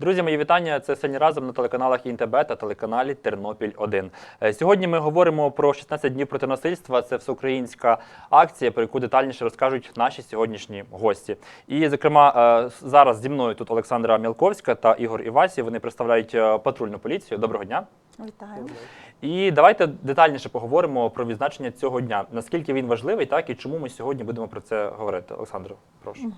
Друзі, мої вітання. Це сьогодні разом на телеканалах ІНТБ та телеканалі Тернопіль 1 Сьогодні ми говоримо про 16 днів проти насильства. Це всеукраїнська акція, про яку детальніше розкажуть наші сьогоднішні гості. І, зокрема, е, зараз зі мною тут Олександра Мілковська та Ігор Івасів. Вони представляють е, патрульну поліцію. Доброго дня. Вітаю. І давайте детальніше поговоримо про відзначення цього дня. Наскільки він важливий, так і чому ми сьогодні будемо про це говорити. Олександро, прошу. Е,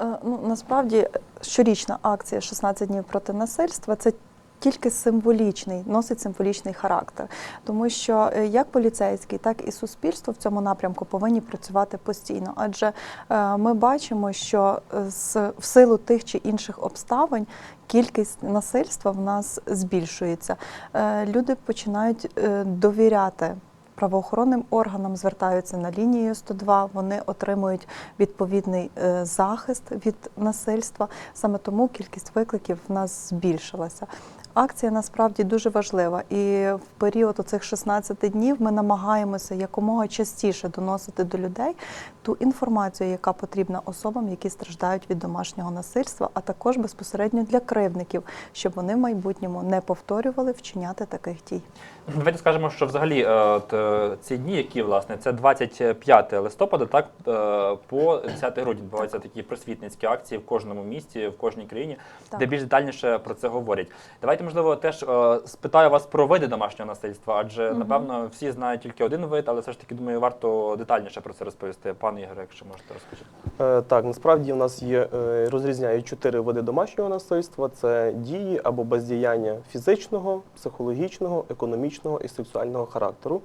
Ну, насправді щорічна акція «16 днів проти насильства це тільки символічний, носить символічний характер, тому що е, як поліцейський, так і суспільство в цьому напрямку повинні працювати постійно. Адже е, ми бачимо, що е, з в силу тих чи інших обставин кількість насильства в нас збільшується. Е, Люди починають е, довіряти правоохоронним органам звертаються на лінію 102, вони отримують відповідний е, захист від насильства. Саме тому кількість викликів в нас збільшилася. Акція насправді дуже важлива, і в період оцих 16 днів ми намагаємося якомога частіше доносити до людей ту інформацію, яка потрібна особам, які страждають від домашнього насильства, а також безпосередньо для кривдників, щоб вони в майбутньому не повторювали вчиняти таких дій. Давайте скажемо, що взагалі е, от, е, ці дні, які власне, це 25 листопада, так е, по 10 грудня відбуваються такі просвітницькі акції в кожному місті, в кожній країні, Так. де більш детальніше про це говорять. Давайте, можливо, теж спитаю вас про види домашнього насильства, адже напевно всі знають тільки один вид, але все ж таки думаю, варто детальніше про це розповісти. Пан Ігор, якщо можете розкажіть. Е, Так, насправді у нас є е, розрізняють чотири види домашнього насильства: це дії або бездіяння фізичного, психологічного, економічного і сексуального характеру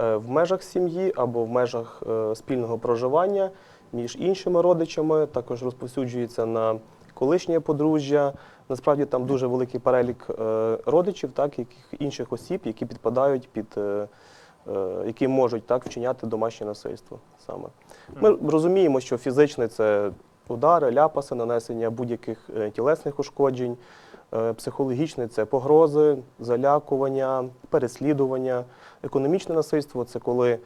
е, в межах сім'ї або в межах е, спільного проживання між іншими родичами. Також розповсюджується на колишнє подружжя. Насправді там дуже великий перелік е, родичів, так яких інших осіб, які підпадають під. які можуть так вчиняти домашнє насильство саме. Ми розуміємо, що фізичне це удари, ляпаси, нанесення будь-яких тілесних ушкоджень, е, психологічне це погрози, залякування, переслідування. Економічне насильство це коли е,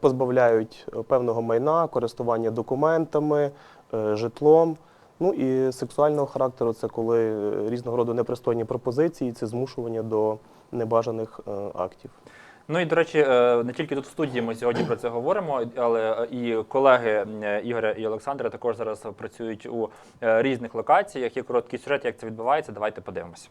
позбавляють певного майна, користування документами, е, житлом. Ну і сексуального характеру це коли різного роду непристойні пропозиції, це змушування до небажаних актів. Ну і до речі, е, не тільки тут в студії ми сьогодні про це говоримо, але і колеги е, Ігоря і Олександра також зараз працюють у е, різних локаціях. Є короткий сюжет, як це відбувається. Давайте подивимося.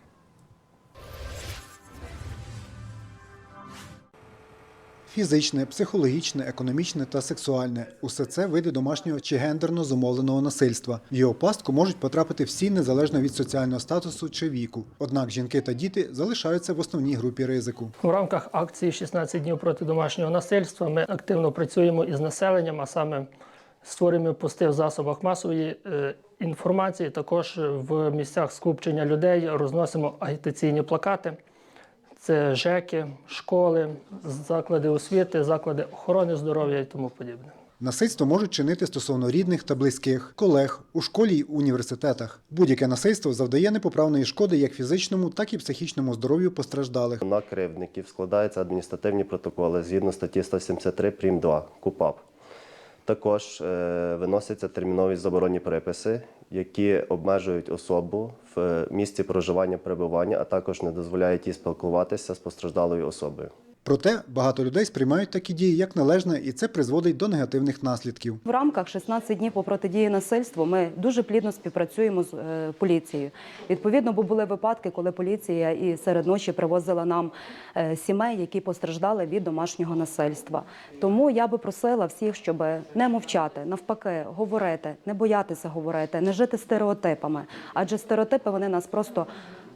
Фізичне, психологічне, економічне та сексуальне усе це види домашнього чи гендерно зумовленого насильства. В його пастку можуть потрапити всі незалежно від соціального статусу чи віку. Однак жінки та діти залишаються в основній групі ризику. У рамках акції «16 днів проти домашнього насильства ми активно працюємо із населенням, а саме створюємо пости в засобах масової е, інформації. Також в місцях скупчення людей розносимо агітаційні плакати. Це ЖЕКи, школи, заклади освіти, заклади охорони здоров'я і тому подібне. Насильство можуть чинити стосовно рідних та близьких, колег у школі й університетах. Будь-яке насильство завдає непоправної шкоди як фізичному, так і психічному здоров'ю постраждалих. На кривдників складаються адміністративні протоколи згідно статті 173 прим. 2 КУПАП. Також е, виносяться термінові заборонні приписи, які обмежують особу в місці проживання перебування, а також не дозволяють їй спілкуватися з постраждалою особою. Проте багато людей сприймають такі дії як належне, і це призводить до негативних наслідків. В рамках 16 днів по протидії насильству ми дуже плідно співпрацюємо з е, поліцією. Відповідно, бо були випадки, коли поліція і серед ночі привозила нам е, сімей, які постраждали від домашнього насильства. Тому я би просила всіх, щоб не мовчати, навпаки, говорити, не боятися говорити, не жити стереотипами, адже стереотипи вони нас просто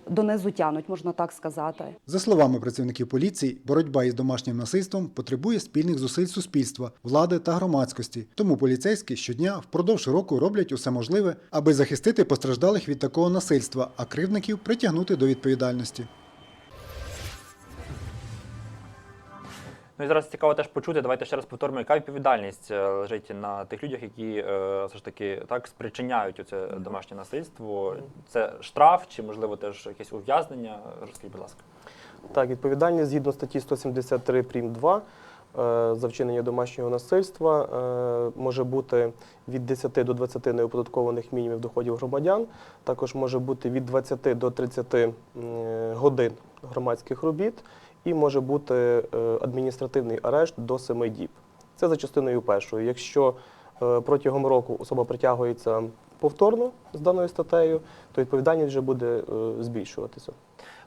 донизу тянуть, можна так сказати. За словами працівників поліції, боротьба із домашнім насильством потребує спільних зусиль суспільства, влади та громадськості. Тому поліцейські щодня впродовж року роблять усе можливе, аби захистити постраждалих від такого насильства, а кривдників притягнути до відповідальності. Ну і зараз цікаво теж почути. Давайте ще раз повторимо, яка відповідальність е, лежить на тих людях, які е, все ж таки так спричиняють оце домашнє насильство. Це штраф чи можливо теж якесь ув'язнення? Розкажіть, будь ласка. Так, відповідальність згідно статті 173 прим. 2 е, за вчинення домашнього насильства може бути від 10 до 20 неоподаткованих мінімумів доходів громадян. Також може бути від 20 до 30 годин громадських робіт і може бути е, адміністративний арешт до 7 діб. Це за частиною першою. Якщо е, протягом року особа притягується повторно з даною статтею, то відповідальність вже буде е, збільшуватися.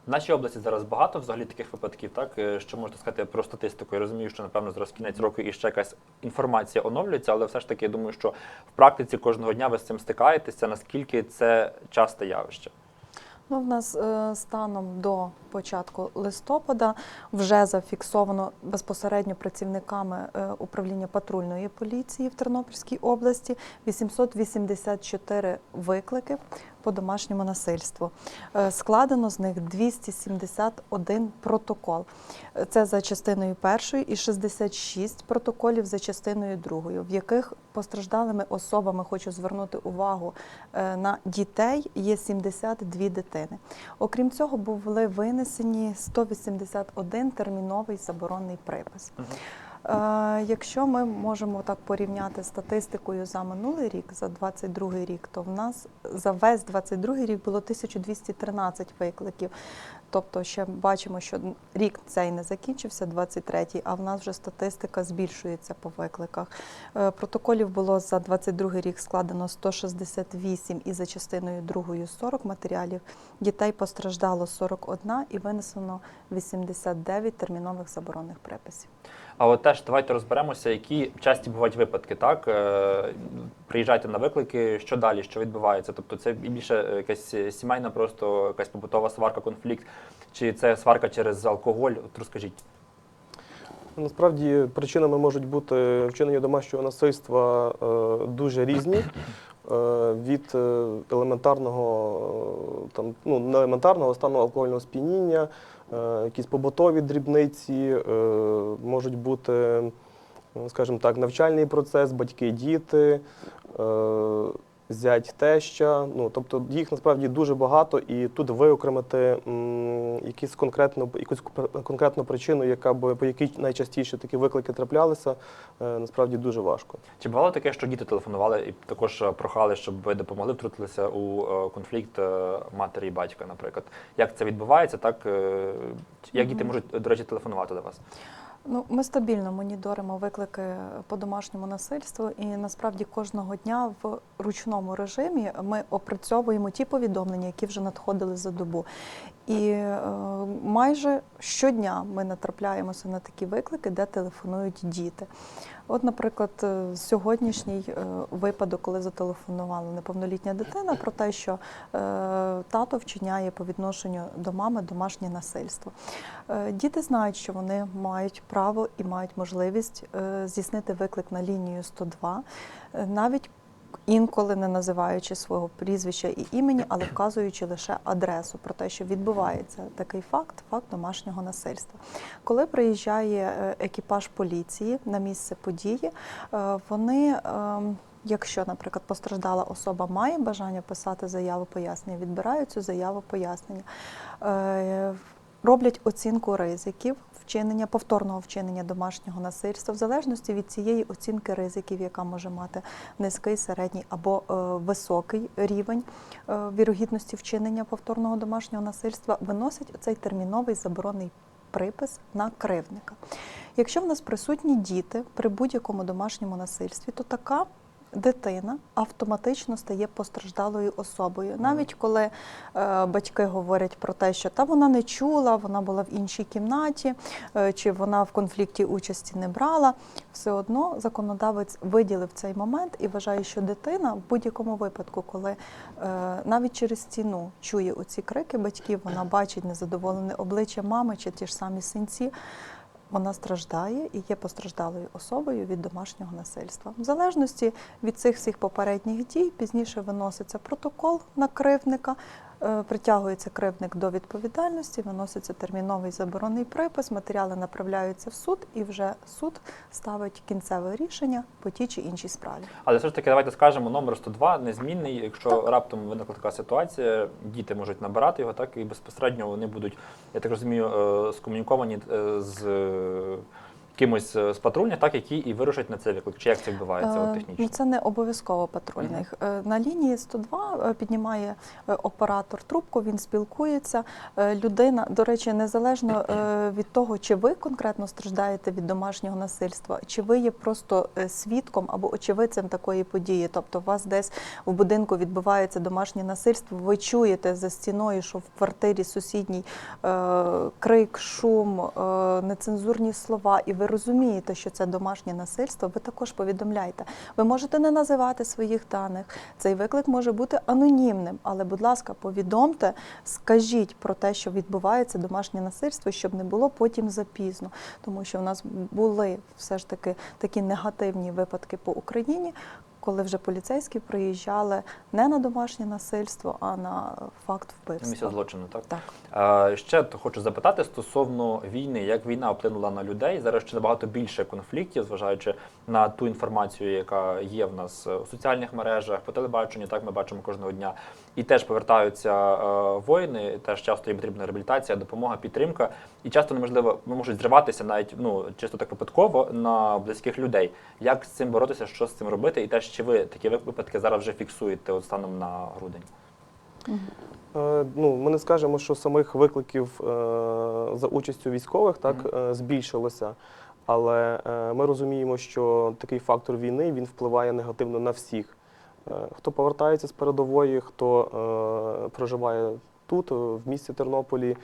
В нашій області зараз багато взагалі таких випадків, так що можете сказати про статистику? Я розумію, що напевно зараз кінець року і ще якась інформація оновлюється, але все ж таки я думаю, що в практиці кожного дня ви з цим стикаєтеся. Наскільки це часте явище? Ну, в нас е, станом до початку листопада вже зафіксовано безпосередньо працівниками е, управління патрульної поліції в Тернопільській області. 884 виклики по домашньому насильству. Е, Складено з них 271 протокол. Це за частиною першою і 66 протоколів за частиною другою, в яких постраждалими особами хочу звернути увагу е, на дітей є 72 дитини. Окрім цього, були винесені 181 терміновий заборонний припис. Якщо ми можемо так порівняти статистикою за минулий рік, за 22 рік, то в нас за весь 22 рік було 1213 викликів. Тобто ще бачимо, що рік цей не закінчився, 23-й, а в нас вже статистика збільшується по викликах. Е, Протоколів було за 22 рік складено 168 і за частиною другою 40 матеріалів. Дітей постраждало 41 і винесено 89 термінових заборонних приписів. А от теж давайте розберемося, які часті бувають випадки. Так Е, приїжджайте на виклики, що далі, що відбувається. Тобто, це більше якась сімейна, просто якась побутова сварка, конфлікт, чи це сварка через алкоголь? От розкажіть. Насправді причинами можуть бути вчинення домашнього насильства е, дуже різні. Е, від елементарного там ну не елементарного стану алкогольного сп'яніння, якісь побутові дрібниці, е, можуть бути, скажімо так, навчальний процес, батьки, діти. Зять теща, ну тобто їх насправді дуже багато, і тут виокремити м, якісь конкретну якусь конкретну причину, яка б по якій найчастіше такі виклики траплялися, е, насправді дуже важко. Чи бувало таке, що діти телефонували і також е, прохали, щоб ви допомогли втрутилися у е, конфлікт матері і батька, наприклад? Як це відбувається? Так як діти можуть, до речі, телефонувати до вас? Ну, ми стабільно моніторимо виклики по домашньому насильству, і насправді кожного дня в ручному режимі ми опрацьовуємо ті повідомлення, які вже надходили за добу. І е, майже щодня ми натрапляємося на такі виклики, де телефонують діти. От, наприклад, е, сьогоднішній е, випадок, коли зателефонувала неповнолітня дитина про те, що е, тато вчиняє по відношенню до мами домашнє насильство. Діти знають, що вони мають право і мають можливість здійснити виклик на лінію 102, е, навіть інколи не називаючи свого прізвища і імені, але вказуючи лише адресу про те, що відбувається такий факт, факт домашнього насильства. Коли приїжджає е, екіпаж поліції на місце події, е, вони. ем, Якщо, наприклад, постраждала особа має бажання писати заяву пояснення, відбирають цю заяву пояснення, Е, роблять оцінку ризиків вчинення, повторного вчинення домашнього насильства, в залежності від цієї оцінки ризиків, яка може мати низький, середній або е, високий рівень е, вірогідності вчинення повторного домашнього насильства, виносять цей терміновий заборонний припис на кривника. Якщо в нас присутні діти при будь-якому домашньому насильстві, то така дитина автоматично стає постраждалою особою. Навіть коли е, батьки говорять про те, що та вона не чула, вона була в іншій кімнаті, е, чи вона в конфлікті участі не брала, все одно законодавець виділив цей момент і вважає, що дитина в будь-якому випадку, коли е, навіть через стіну чує оці крики батьків, вона бачить незадоволене обличчя мами чи ті ж самі синці. Вона страждає і є постраждалою особою від домашнього насильства. В залежності від цих всіх попередніх дій пізніше виноситься протокол на кривдника, притягується кривдник до відповідальності, виноситься терміновий заборонний припис, матеріали направляються в суд, і вже суд ставить кінцеве рішення по тій чи іншій справі. Але все ж таки, давайте скажемо, номер 102 незмінний. Якщо Так. раптом виникла така ситуація, діти можуть набирати його, так і безпосередньо вони будуть, я так розумію, е, скомуніковані е, з е, кимось е, з патрульних, так які і вирушать на цей виклик. Чи як це відбувається от, Е, технічно? Ну, це не обов'язково патрульних. Е, На лінії 102 е, піднімає оператор трубку, він спілкується. Людина, до речі, незалежно від того, чи ви конкретно страждаєте від домашнього насильства, чи ви є просто свідком або очевидцем такої події. Тобто, у вас десь в будинку відбувається домашнє насильство, ви чуєте за стіною, що в квартирі сусідній крик, шум, нецензурні слова, і ви розумієте, що це домашнє насильство, ви також повідомляйте. Ви можете не називати своїх даних. Цей виклик може бути анонімним, але, будь ласка, повідомте, скажіть про те, що відбувається домашнє насильство, щоб не було потім запізно. Тому що в нас були все ж таки такі негативні випадки по Україні. Коли вже поліцейські приїжджали не на домашнє насильство, а на факт На місце вбивства. злочину, так? Так. Е, Ще хочу запитати стосовно війни, як війна вплинула на людей. Зараз ще набагато більше конфліктів, зважаючи на ту інформацію, яка є в нас у соціальних мережах, по телебаченню. Так ми бачимо кожного дня. І теж повертаються е, воїни. Теж часто їм потрібна реабілітація, допомога, підтримка. І часто неможливо можуть зриватися навіть ну чисто так випадково на близьких людей. Як з цим боротися, що з цим робити? І теж чи ви такі випадки зараз вже фіксуєте от станом на грудень? Е, Ну, ми не скажемо, що самих викликів е, за участю військових так збільшилося. Але ми розуміємо, що такий фактор війни він впливає негативно на всіх. Е, Хто повертається з передової, хто е, проживає тут, е, в місті Тернополі,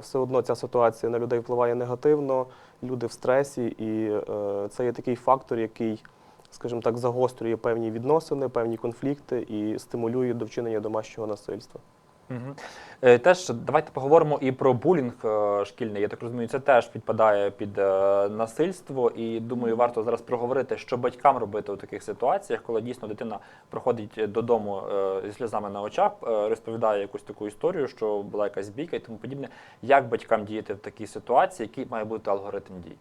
все одно ця ситуація на людей впливає негативно, люди в стресі, і це є такий фактор, який, скажімо так, загострює певні відносини, певні конфлікти і стимулює до вчинення домашнього насильства. Е, Теж давайте поговоримо і про булінг е, шкільний. Я так розумію, це теж підпадає під е, насильство. І думаю, варто зараз проговорити, що батькам робити у таких ситуаціях, коли дійсно дитина приходить додому зі сльозами на очах, розповідає якусь таку історію, що була якась бійка і тому подібне. Як батькам діяти в такій ситуації, який має бути алгоритм дій?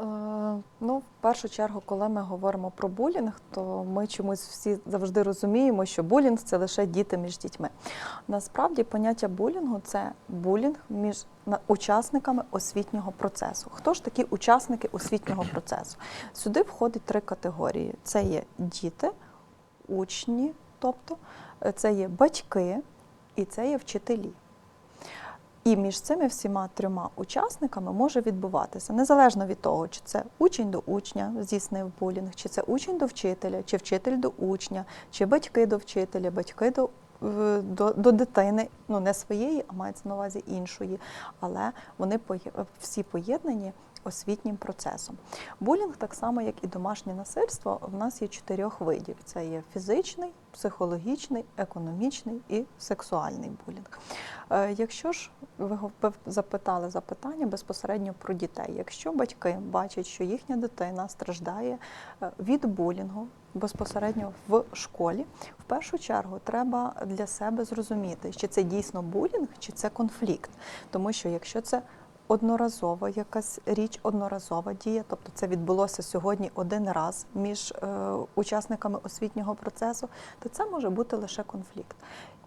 Е, Ну, в першу чергу, коли ми говоримо про булінг, то ми чомусь всі завжди розуміємо, що булінг це лише діти між дітьми. Насправді поняття булінгу це булінг між учасниками освітнього процесу. Хто ж такі учасники освітнього процесу? Сюди входить три категорії: це є діти, учні, тобто е, це є батьки і це є вчителі. І між цими всіма трьома учасниками може відбуватися незалежно від того, чи це учень до учня здійснив булінг, чи це учень до вчителя, чи вчитель до учня, чи батьки до вчителя, батьки до, до, до дитини, ну не своєї, а мається на увазі іншої, але вони всі поєднані освітнім процесом. Булінг, так само як і домашнє насильство, в нас є чотирьох видів: це є фізичний, психологічний, економічний і сексуальний булінг. Е, Якщо ж ви запитали запитання безпосередньо про дітей, якщо батьки бачать, що їхня дитина страждає е, від булінгу безпосередньо в школі, в першу чергу треба для себе зрозуміти, чи це дійсно булінг, чи це конфлікт. Тому що якщо це одноразова якась річ, одноразова дія, тобто це відбулося сьогодні один раз між е, учасниками освітнього процесу, то це може бути лише конфлікт.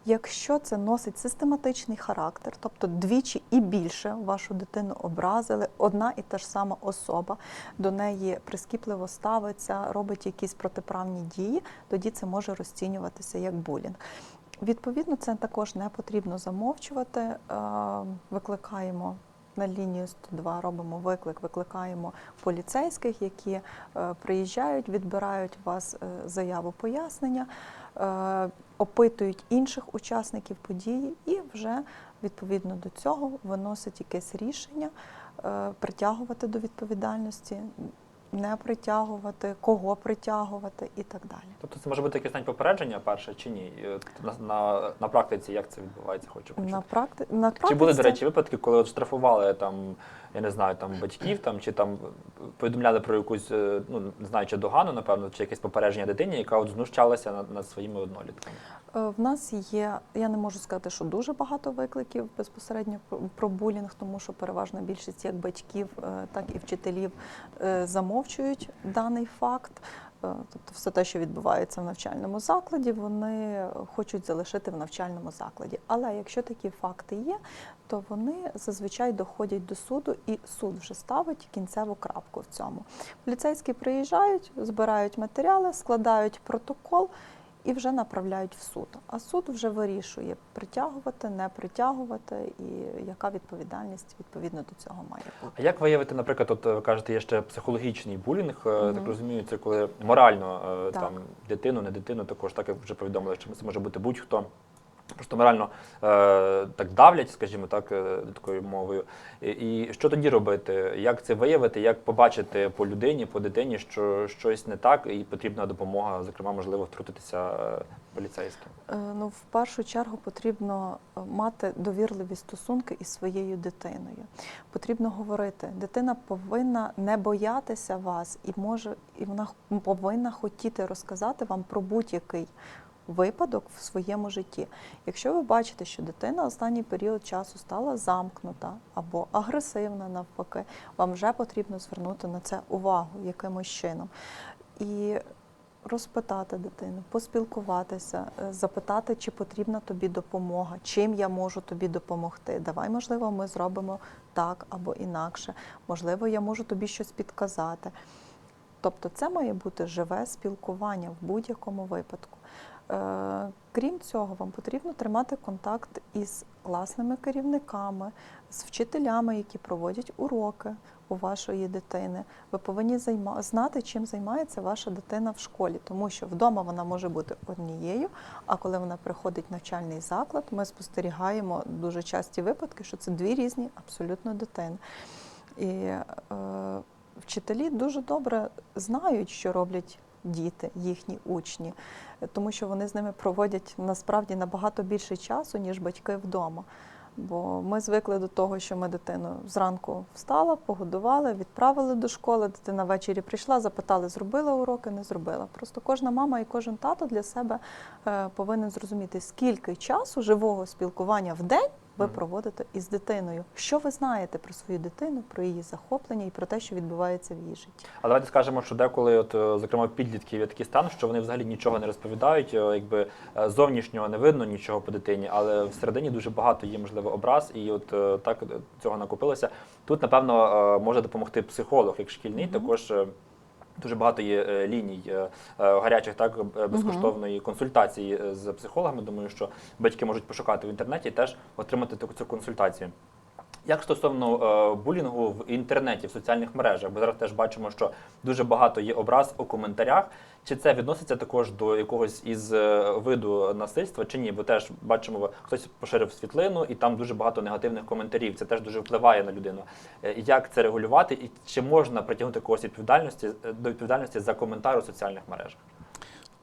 Якщо це носить систематичний характер, тобто двічі і більше вашу дитину образили, одна і та ж сама особа до неї прискіпливо ставиться, робить якісь протиправні дії, тоді це може розцінюватися як булінг. Відповідно, це також не потрібно замовчувати. Е, Викликаємо на лінію 102, робимо виклик, викликаємо поліцейських, які е, приїжджають, відбирають у вас е, заяву пояснення, е, опитують інших учасників події і вже відповідно до цього виносять якесь рішення притягувати до відповідальності, не притягувати, кого притягувати і так далі. Тобто це може бути якесь навіть попередження перше чи ні? На, на, на практиці як це відбувається, хочу почути. На практи... на Чи були, до речі, випадки, коли от штрафували там, я не знаю, там батьків там чи там повідомляли про якусь, е, ну не знаю, чи догану, напевно, чи якесь попередження дитині, яка от знущалася над, над своїми однолітками? Е, В нас є, я не можу сказати, що дуже багато викликів безпосередньо про- булінг, тому що переважна більшість як батьків, е, так і вчителів е, замовчують даний факт. тобто все те, що відбувається в навчальному закладі, вони хочуть залишити в навчальному закладі. Але якщо такі факти є, то вони зазвичай доходять до суду, і суд вже ставить кінцеву крапку в цьому. Поліцейські приїжджають, збирають матеріали, складають протокол і вже направляють в суд. А суд вже вирішує притягувати, не притягувати, і яка відповідальність відповідно до цього має бути. А як виявити, наприклад, от ви кажете, є ще психологічний булінг, Угу. так розумію, це коли морально е, Так. там дитину, не дитину, також так як вже повідомили, що це може бути будь-хто. Просто морально е, так давлять, скажімо так, е, такою мовою. І, і що тоді робити? Як це виявити, як побачити по людині, по дитині, що щось не так, і потрібна допомога, зокрема, можливо, втрутитися е, поліцейським? Е, Ну, в першу чергу потрібно е, мати довірливі стосунки із своєю дитиною. Потрібно говорити. Дитина повинна не боятися вас і може, і вона повинна хотіти розказати вам про будь-який випадок в своєму житті. Якщо ви бачите, що дитина останній період часу стала замкнута або агресивна навпаки, вам вже потрібно звернути на це увагу якимось чином. І розпитати дитину, поспілкуватися, е, запитати, чи потрібна тобі допомога, чим я можу тобі допомогти. Давай, можливо, ми зробимо так або інакше. Можливо, я можу тобі щось підказати. Тобто це має бути живе спілкування в будь-якому випадку. Е, Крім цього, вам потрібно тримати контакт із класними керівниками, з вчителями, які проводять уроки у вашої дитини. Ви повинні займа... знати, чим займається ваша дитина в школі, тому що вдома вона може бути однією, а коли вона приходить в навчальний заклад, ми спостерігаємо дуже часті випадки, що це дві різні абсолютно дитини. І е, вчителі дуже добре знають, що роблять діти, їхні учні, тому що вони з ними проводять насправді набагато більше часу, ніж батьки вдома. Бо ми звикли до того, що ми дитину зранку встала, погодували, відправили до школи. Дитина ввечері прийшла, запитали, зробила уроки, не зробила. Просто кожна мама і кожен тато для себе е, повинен зрозуміти, скільки часу живого спілкування в день ви проводите із дитиною. Що ви знаєте про свою дитину, про її захоплення і про те, що відбувається в її житті. А давайте скажемо, що деколи, от, е, зокрема, підлітків є такий стан, що вони взагалі нічого не розповідають, е, якби е, зовнішнього не видно нічого по дитині, але всередині дуже багато є, можливо, образ, і от так цього накопилося. Тут, напевно, може допомогти психолог, як шкільний, також. Дуже багато є е, ліній е, е, гарячих, так безкоштовної консультації з психологами. Думаю, що батьки можуть пошукати в інтернеті і теж отримати таку цю консультацію. Як стосовно е, булінгу в інтернеті, в соціальних мережах, бо зараз теж бачимо, що дуже багато є образ у коментарях. Чи це відноситься також до якогось із е, виду насильства, чи ні? Бо теж бачимо, хтось поширив світлину, і там дуже багато негативних коментарів. Це теж дуже впливає на людину. Е, Як це регулювати, і чи можна притягнути когось відповідальності до відповідальності за коментар у соціальних мережах?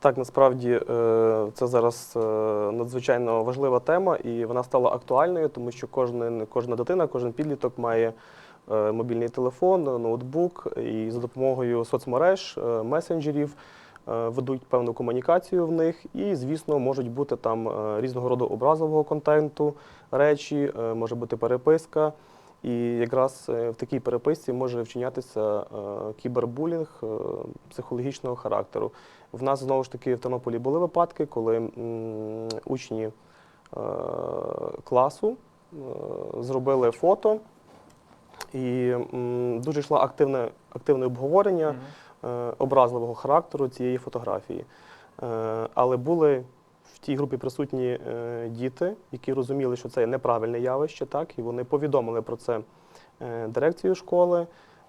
Так, насправді е, це зараз е, надзвичайно важлива тема, і вона стала актуальною, тому що кожна, кожна дитина, кожен підліток має е, мобільний телефон, ноутбук, і за допомогою соцмереж, месенджерів ведуть певну комунікацію в них, і, звісно, можуть бути там різного роду образового контенту, речі, може бути переписка. І якраз е, в такій переписці може вчинятися е, кібербулінг е, психологічного характеру. В нас знову ж таки в Тернополі були випадки, коли учні класу зробили фото, і дуже йшло активне, активне обговорення образливого характеру цієї фотографії. Але були тій групі присутні е, діти, які розуміли, що це є неправильне явище, так, і вони повідомили про це е, дирекцію школи.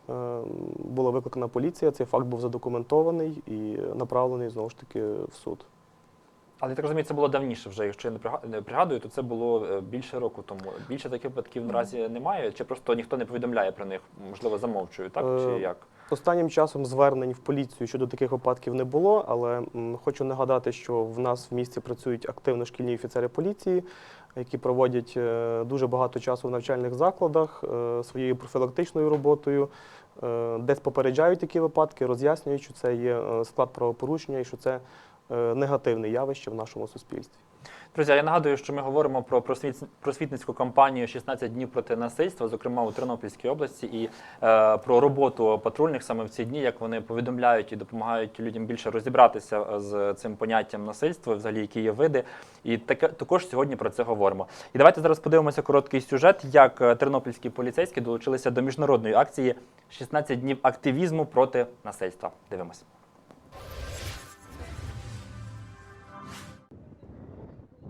Е, Була викликана поліція, цей факт був задокументований і направлений знову ж таки в суд. Але я так розумію, це було давніше вже. Якщо я не пригадую, то це було більше року тому. Більше таких випадків наразі немає, чи просто ніхто не повідомляє про них, можливо, замовчують, так чи як? Останнім часом звернень в поліцію щодо таких випадків не було, але хочу нагадати, що в нас в місті працюють активно шкільні офіцери поліції, які проводять е, дуже багато часу в навчальних закладах е, своєю профілактичною роботою, е, десь попереджають такі випадки, роз'яснюють, що це є склад правопорушення і що це негативне явище в нашому суспільстві. Друзі, я нагадую, що ми говоримо про просвіт- просвітницьку кампанію «16 днів проти насильства, зокрема у Тернопільській області, і е, про роботу патрульних саме в ці дні, як вони повідомляють і допомагають людям більше розібратися е, з цим поняттям насильства, взагалі які є види. І таке також сьогодні про це говоримо. І давайте зараз подивимося короткий сюжет, як е, тернопільські поліцейські долучилися до міжнародної акції «16 днів активізму проти насильства. Дивимось.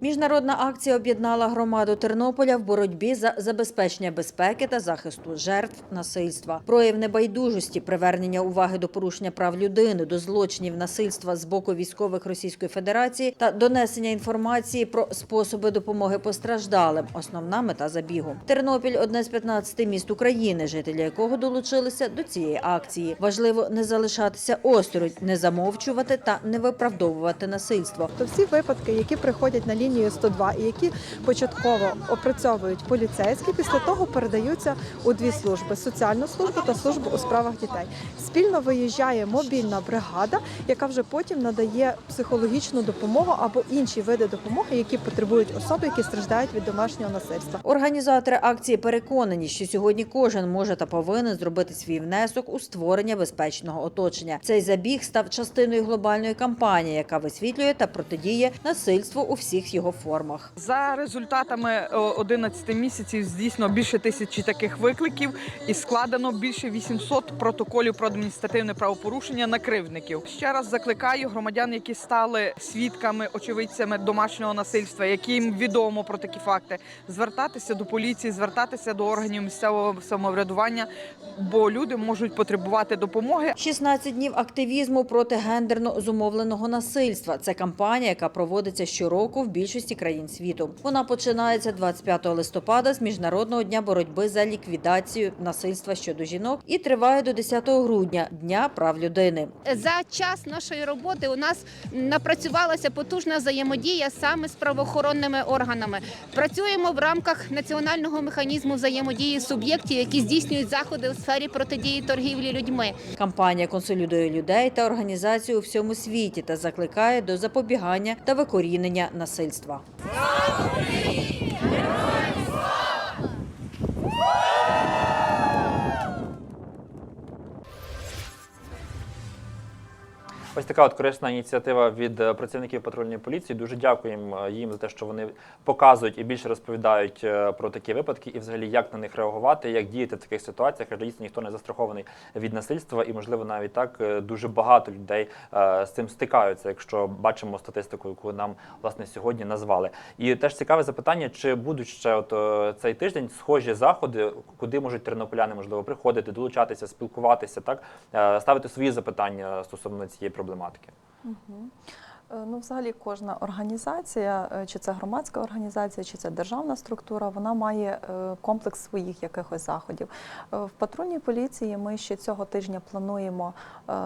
Міжнародна акція об'єднала громаду Тернополя в боротьбі за забезпечення безпеки та захисту жертв насильства. Прояв небайдужості, привернення уваги до порушення прав людини, до злочинів насильства з боку військових Російської Федерації та донесення інформації про способи допомоги постраждалим. Основна мета забігу. Тернопіль одне з 15 міст України, жителі якого долучилися до цієї акції. Важливо не залишатися осторонь, не замовчувати та не виправдовувати насильство. То всі випадки, які приходять на лінію 102 і які початково опрацьовують поліцейські, після того передаються у дві служби: соціальну службу та службу у справах дітей. Спільно виїжджає мобільна бригада, яка вже потім надає психологічну допомогу або інші види допомоги, які потребують особи, які страждають від домашнього насильства. Організатори акції переконані, що сьогодні кожен може та повинен зробити свій внесок у створення безпечного оточення. Цей забіг став частиною глобальної кампанії, яка висвітлює та протидіє насильству у всіх формах. За результатами о, 11 місяців здійснено більше тисячі таких викликів і складено більше 800 протоколів про адміністративне правопорушення на кривдників. Ще раз закликаю громадян, які стали свідками, очевидцями домашнього насильства, яким відомо про такі факти, звертатися до поліції, звертатися до органів місцевого самоврядування, бо люди можуть потребувати допомоги. 16 днів активізму проти гендерно зумовленого насильства. Це кампанія, яка проводиться щороку в більшості країн світу. Вона починається 25 листопада з міжнародного дня боротьби за ліквідацію насильства щодо жінок і триває до 10 грудня дня прав людини. За час нашої роботи у нас напрацювалася потужна взаємодія саме з правоохоронними органами. Працюємо в рамках національного механізму взаємодії суб'єктів, які здійснюють заходи у сфері протидії торгівлі людьми. Кампанія консолідує людей та організацію у всьому світі та закликає до запобігання та викорінення насильства суспільства. Слава! Ось така от корисна ініціатива від е, працівників патрульної поліції. Дуже дякуємо е, їм за те, що вони показують і більше розповідають е, про такі випадки, і взагалі як на них реагувати, як діяти в таких ситуаціях. Адже дійсно ніхто не застрахований від насильства, і можливо навіть так дуже багато людей з цим стикаються, якщо бачимо статистику, яку нам власне сьогодні назвали. І теж цікаве запитання, чи будуть ще от цей тиждень схожі заходи, куди можуть тернополяни можливо приходити, долучатися, спілкуватися, так ставити свої запитання стосовно цієї проблематики. Угу. Ну, взагалі, кожна організація, е, чи це громадська організація, чи це державна структура, вона має е, комплекс своїх якихось заходів. В патрульній поліції ми ще цього тижня плануємо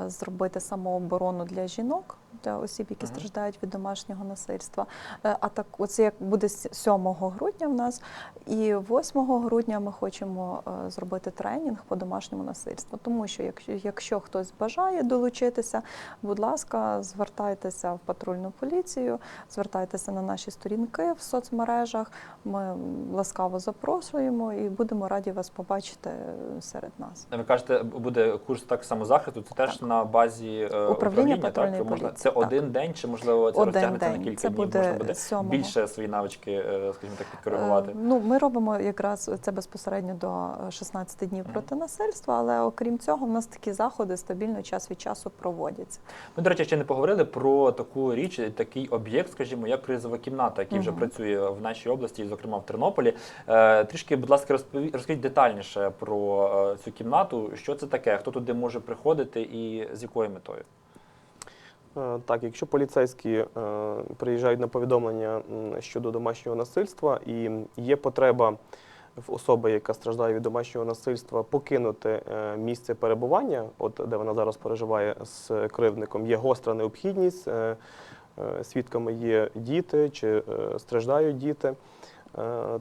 зробити самооборону для жінок, для осіб, які Ага. страждають від домашнього насильства. Е, А так, оце як буде с- 7 грудня в нас, і 8 грудня ми хочемо е, зробити тренінг по домашньому насильству. Тому що якщо, якщо хтось бажає долучитися, будь ласка, звертайтеся в патрульну поліцію, звертайтеся на наші сторінки в соцмережах. Ми ласкаво запрошуємо і будемо раді вас побачити е, серед нас. Ви кажете, буде курс так самозахисту. Це теж Так. на базі е, Управління патрульної Можна поліції, це так. один день, чи можливо це Один розтягнеться на кілька Це днів? буде Можна буде 7-го. більше свої навички, е, скажімо так, підкоригувати. Е, Ну, ми робимо якраз це безпосередньо до е, 16 днів Мгм. проти насильства, але окрім цього, в нас такі заходи стабільно час від часу проводяться. Ми, до речі, ще не поговорили про таку річ, такий об'єкт, скажімо, як кризова кімната, який вже працює в нашій області, зокрема в Тернополі. Е, Трішки, будь ласка, розпові- розкажіть детальніше про е, цю кімнату. Що це таке? Хто туди може приходити і з якою метою? Е, Так, якщо поліцейські е, приїжджають на повідомлення щодо домашнього насильства і є потреба в особи, яка страждає від домашнього насильства, покинути е, місце перебування, от де вона зараз переживає з кривдником, є гостра необхідність. Свідками є діти чи страждають діти.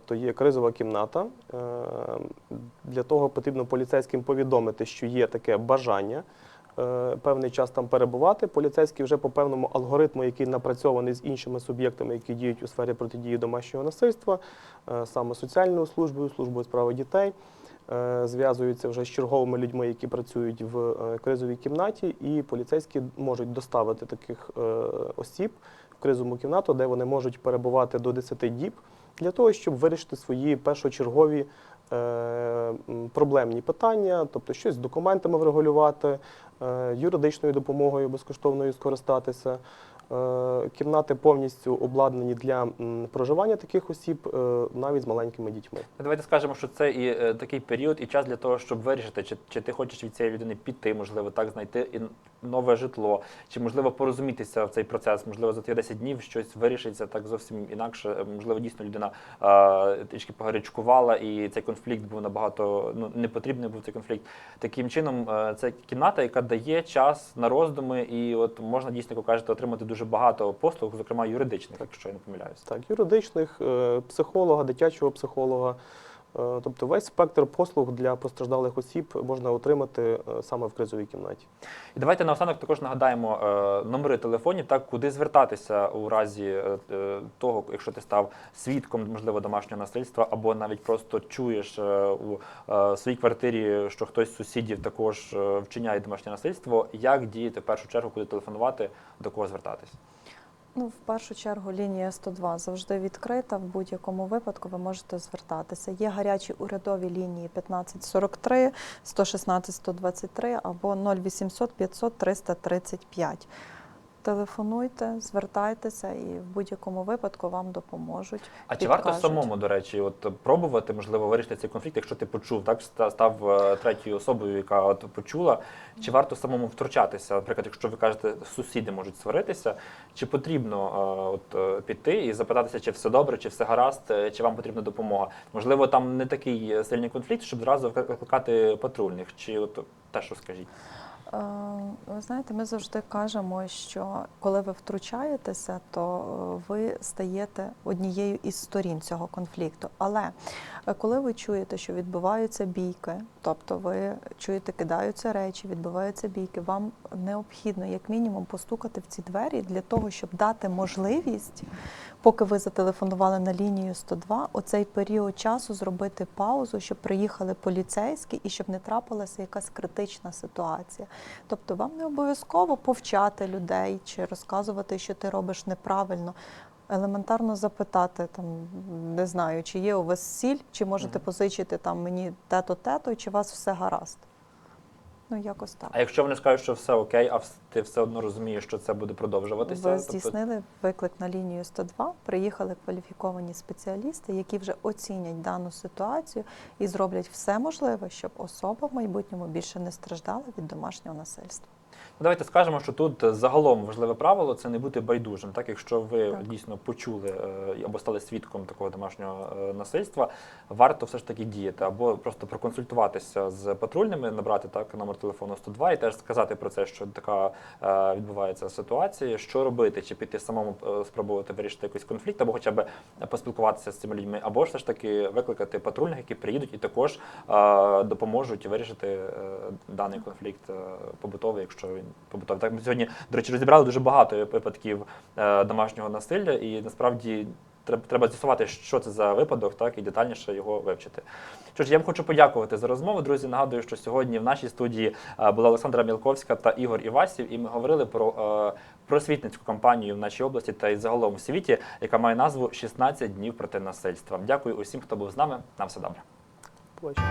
То є кризова кімната. Для того потрібно поліцейським повідомити, що є таке бажання певний час там перебувати. Поліцейський вже по певному алгоритму, який напрацьований з іншими суб'єктами, які діють у сфері протидії домашнього насильства, е, саме соціальною службою, службою справи дітей. е, Зв'язуються вже з черговими людьми, які працюють в е, кризовій кімнаті, і поліцейські можуть доставити таких е, осіб в кризову кімнату, де вони можуть перебувати до 10 діб для того, щоб вирішити свої першочергові е, проблемні питання, тобто щось з документами врегулювати, е, юридичною допомогою безкоштовною скористатися. Е, Кімнати повністю обладнані для проживання таких осіб, е, навіть з маленькими дітьми. Давайте скажемо, що це і е, такий період, і час для того, щоб вирішити, чи, чи ти хочеш від цієї людини піти, можливо, так знайти нове житло, чи можливо порозумітися в цей процес, можливо, за ті 10 днів щось вирішиться так зовсім інакше. Е, Можливо, дійсно людина е, трішки погарячкувала, і цей конфлікт був набагато ну не потрібний був цей конфлікт. Таким чином, е, це кімната, яка дає час на роздуми, і от можна дійсно, як кажете, отримати дуже багато послуг, зокрема юридичних, якщо я не помиляюся. Так, юридичних, психолога, дитячого психолога. Е, Тобто весь спектр послуг для постраждалих осіб можна отримати е, саме в кризовій кімнаті. І давайте наостанок також нагадаємо е, номери телефонів, так куди звертатися у разі того, якщо ти став свідком, можливо, домашнього насильства, або навіть просто чуєш у своїй квартирі, що хтось з сусідів також вчиняє домашнє насильство. Як діяти в першу чергу, куди телефонувати, до кого звертатись? Ну, в першу чергу лінія 102 завжди відкрита. В будь-якому випадку ви можете звертатися. Є гарячі урядові лінії 1543, 116 123 або 0800 500 335. Телефонуйте, звертайтеся і в будь-якому випадку вам допоможуть. А чи варто самому, до речі, от пробувати, можливо, вирішити цей конфлікт, якщо ти почув, так ста- став е, третьою особою, яка от почула, чи варто самому втручатися? Наприклад, якщо ви кажете, сусіди можуть сваритися, чи потрібно е, от е, піти і запитатися, чи все добре, чи все гаразд, чи вам потрібна допомога? Можливо, там не такий сильний конфлікт, щоб зразу викликати патрульних, чи от те, що скажіть? Е, Ви знаєте, ми завжди кажемо, що коли ви втручаєтеся, то е, ви стаєте однією із сторін цього конфлікту. Але е, коли ви чуєте, що відбуваються бійки, тобто ви чуєте, кидаються речі, відбуваються бійки, вам необхідно як мінімум постукати в ці двері для того, щоб дати можливість, поки ви зателефонували на лінію 102, оцей період часу зробити паузу, щоб приїхали поліцейські і щоб не трапилася якась критична ситуація. Тобто вам не обов'язково повчати людей чи розказувати, що ти робиш неправильно. Елементарно запитати, там не знаю, чи є у вас сіль, чи можете Мгм. позичити там мені те-то, те-то, і чи у вас все гаразд. Ну, якось так. А якщо вони скажуть, що все окей, а ти все одно розумієш, що це буде продовжуватися? Ви тобто- здійснили виклик на лінію 102, приїхали кваліфіковані спеціалісти, які вже оцінять дану ситуацію і зроблять все можливе, щоб особа в майбутньому більше не страждала від домашнього насильства. Ну, Давайте скажемо, що тут загалом важливе правило це не бути байдужим. Так, якщо ви Так. дійсно почули е, або стали свідком такого домашнього е, насильства, варто все ж таки діяти, або просто проконсультуватися з патрульними, набрати так номер телефону 102 і теж сказати про це, що така е, відбувається ситуація, що робити, чи піти самому спробувати вирішити якийсь конфлікт, або хоча б поспілкуватися з цими людьми, або ж все ж таки викликати патрульних, які приїдуть і також допоможуть вирішити даний конфлікт побутовий, якщо він побутовий. Так ми сьогодні, до речі, розібрали дуже багато випадків е, домашнього насилля, і насправді треба, треба з'ясувати, що це за випадок, так і детальніше його вивчити. Що ж, я вам хочу подякувати за розмову. Друзі, нагадую, що сьогодні в нашій студії е, була Олександра Мілковська та Ігор Івасів, і ми говорили про е, просвітницьку кампанію в нашій області та й загалом у світі, яка має назву «16 днів проти насильства. Дякую усім, хто був з нами. На все добре. Побачимо.